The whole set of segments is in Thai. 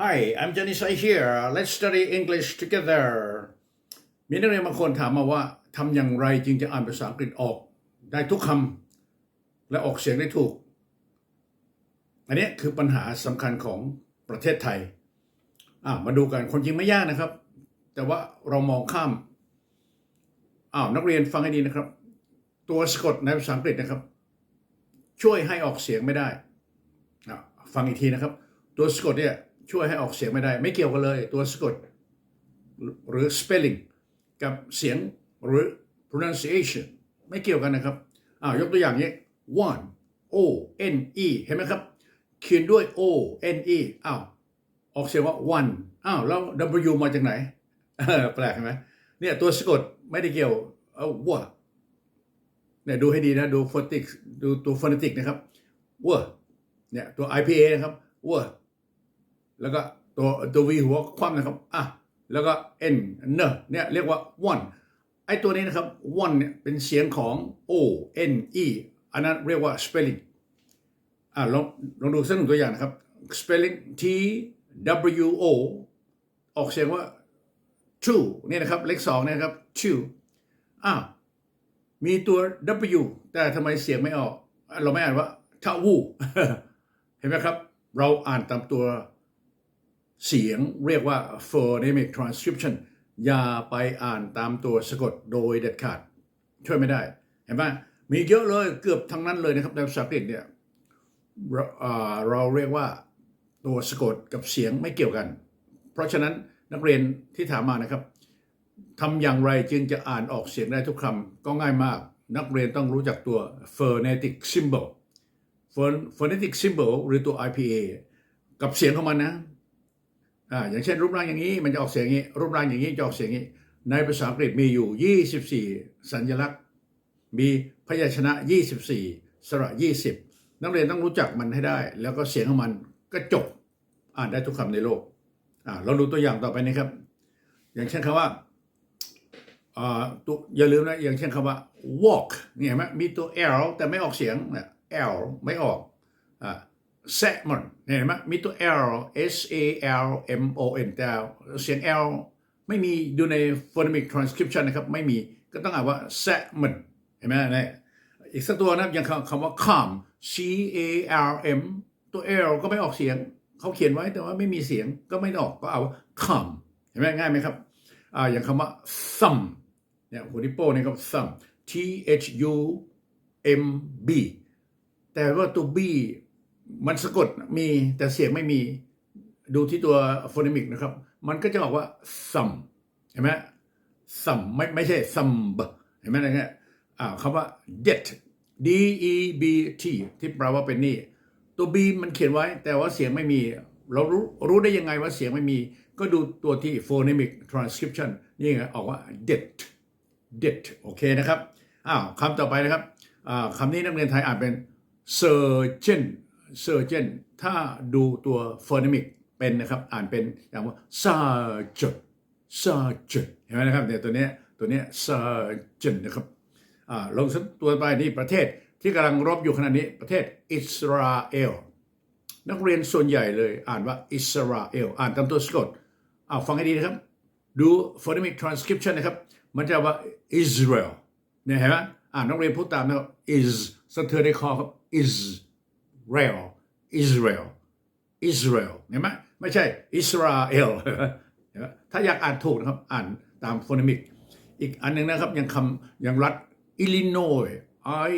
Hi, I'm Johnny Sai here. Let's study English together. มีนักเรียนบางคนถามมาว่าทำอย่างไรจึงจะอ่านภาษาอังกฤษออก ได้ทุกคำและออกเสียงได้ถูก อันนี้คือปัญหาสำคัญของประเทศไทยอ่ามาดูกันคนจริงไม่ยากนะครับ แต่ว่าเรามองข้ามอ้าวนักเรียนฟังให้ดีนะครับ ตัวสะกดในภาษาอังกฤษนะครับ ช่วยให้ออกเสียงไม่ได้ฟังอีกทีนะครับ ตัวสะกดเนี่ย ช่วยให้ออกเสียงไม่ได้ ไม่เกี่ยวกันเลย ตัวสะกด หรือ spelling กับเสียงหรือ pronunciation ไม่เกี่ยวกันนะครับอ้าวยกตัวอย่างนี้ one o n e เห็นไหมครับ เขียนด้วย o n e อ้าวออกเสียงว่า one อ้าวแล้ว w มาจากไหนแปลกใช่ไหมเนี่ยตัวสะกดไม่ได้เกี่ยวเอาว่าเนี่ยดูให้ดีนะดูฟอนติกดูตัวฟอนติกนะครับว่าเนี่ยตัว IPA นะครับว่า แล้วก็ตัวตัว V หัวคว่ำนะครับอะแล้วก็ N เนเนี่ยเรียกว่า one ไอ้ตัวนี้นะครับ one เนี่ยเป็นเสียงของ O N E อันนั้นเรียกว่า spelling อะลองลองดูสักหนึ่งตัวอย่างนะครับ spelling T W O ออกเสียงว่า true นี่นะครับเลขสองเนี่ยนะครับ true อ้าวมีตัว W แต่ทำไมเสียงไม่ออก เราไม่อ่านว่าทาวูเห็นไหมครับ เราอ่านตามตัว เสียงเรียกว่า phonemic transcription อย่าไปอ่านตามตัวสะกดโดยเด็ดขาด ช่วยไม่ได้ เห็นไหมมีเยอะเลยเกือบทั้งนั้นเลยนะครับในภาษาอังกฤษเนี่ยเราเราเรียกว่าตัวสะกดกับเสียงไม่เกี่ยวกัน เพราะฉะนั้นนักเรียนที่ถามมานะครับทำอย่างไรจึงจะอ่านออกเสียงได้ทุกคำก็ง่ายมาก นักเรียนต้องรู้จักตัว phonetic symbol phonetic symbol หรือตัว IPA กับเสียงของมันนะ อ่าอย่างเช่นรูปร่างอย่างนี้มันจะออกเสียงอย่างนี้ รูปร่างอย่างนี้จะออกเสียงอย่างนี้ ในภาษาอังกฤษมีอยู่ 24 สัญลักษณ์ มีพยัญชนะ 24 สระ 20 นักเรียนต้องรู้จักมันให้ได้ แล้วก็เสียงของมันก็จบอ่านได้ทุกคำในโลกอ่าเราดูตัวอย่างต่อไปนะครับ อย่างเช่นคำว่าอ่าตัวอย่าลืมนะอย่างเช่นคำว่า walk เนี่ยเห็นไหมมีตัว l แต่ไม่ออกเสียงเนี่ย l ไม่ออกอ่า salmon เนี่ยเห็นไหมมีตัว l s a l m o n แต่เสียง l ไม่มีดูใน phonemic transcription นะครับ ไม่มีก็ต้องอ่านว่า salmon เห็นไหมเนี่ยอีกสักตัวนะครับอย่างคำคำว่า calm c a r m ตัว l ก็ไม่ออกเสียง เขาเขียนไว้แต่ว่าไม่มีเสียงก็ไม่ออกก็เอา calm เห็นไหมง่ายไหมครับอ่าอย่างคำว่า thumb เนี่ยหัวนิ้วโป้นี่ครับ thumb t h u m b แต่ว่าตัว b มันสะกดมีแต่เสียงไม่มีดูที่ตัว phonemic นะครับ มันก็จะออกว่า thumb เห็นไหม thumb ไม่ไม่ใช่ thumb เห็นไหมอะไรเงี้ยอ่าคำว่า debt d e b t ที่แปลว่าเป็นหนี้ตัว B มันเขียนไว้ แต่ว่าเสียงไม่มี เรารู้รู้ได้ยังไงว่าเสียงไม่มี ก็ดูตัวที่ phonemic transcription นี่ไงออกว่า debt debt โอเคนะครับอ้าวคำต่อไปนะครับอ่าคำนี้นักเรียนไทยอ่านเป็น surgeon surgeon ถ้าดูตัว phonemic เป็นนะครับ อ่านเป็นอย่างว่า surgeon surgeon เห็นไหมนะครับเนี่ยตัวเนี้ยตัวเนี้ย surgeon นะครับอ่าลงสักตัวไปนี่ประเทศที่กำลังรบอยู่ขณะนี้ประเทศอิสราเอลนักเรียนส่วนใหญ่เลยอ่านว่าอิสราเอลอ่านตามตัวสะกดอ้าฟังให้ดีนะครับ ดู phonemic transcription นะครับ มันจะว่า Israel เนี่ยเห็นไหมอ่านนักเรียนพูดตามนะครับ is สะเทือนในคอครับ is Israel Israel เห็นไหมไม่ใช่อิสราเอลถ้าอยากอ่านถูกนะครับอ่านตาม phonemic อีกอันหนึ่งนะครับย่างคำย่างรัฐอิลลินอย I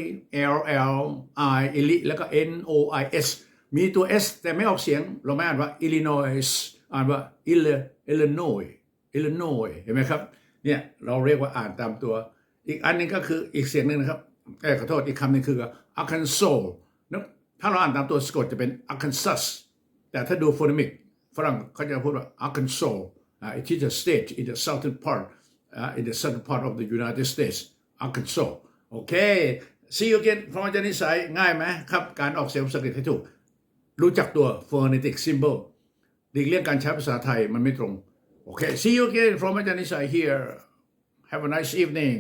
L L I อิลิแล้วก็ N O I S มีตัว S แต่ไม่ออกเสียงเราไม่อ่านว่า Illinois อ่านว่า Ill- Illinois Illinois เห็นไหมครับเนี่ยเราเรียกว่าอ่านตามตัว อีกอันหนึงก็คืออีกเสียงหนึ่งนะครับเอ้ยขอโทษอีกคำหนึ่งคือ Arkansas นะ ถ้าเราอ่านตามตัวสะกดจะเป็น Arkansas แต่ถ้าดู phonemic ฝรั่งเขาจะพูดว่า Arkansas uh, it is a state in the southern part uh, in the southern part of the United States Arkansas โอเค see you again พร้อมจะนิสัยง่ายไหมครับ การออกเสียงภาษาอังกฤษให้ถูก รู้จักตัว phonetic symbol หลีกเลี่ยงการใช้ภาษาไทยมันไม่ตรง โอเค see you again from อาจารย์นิสัย here have a nice evening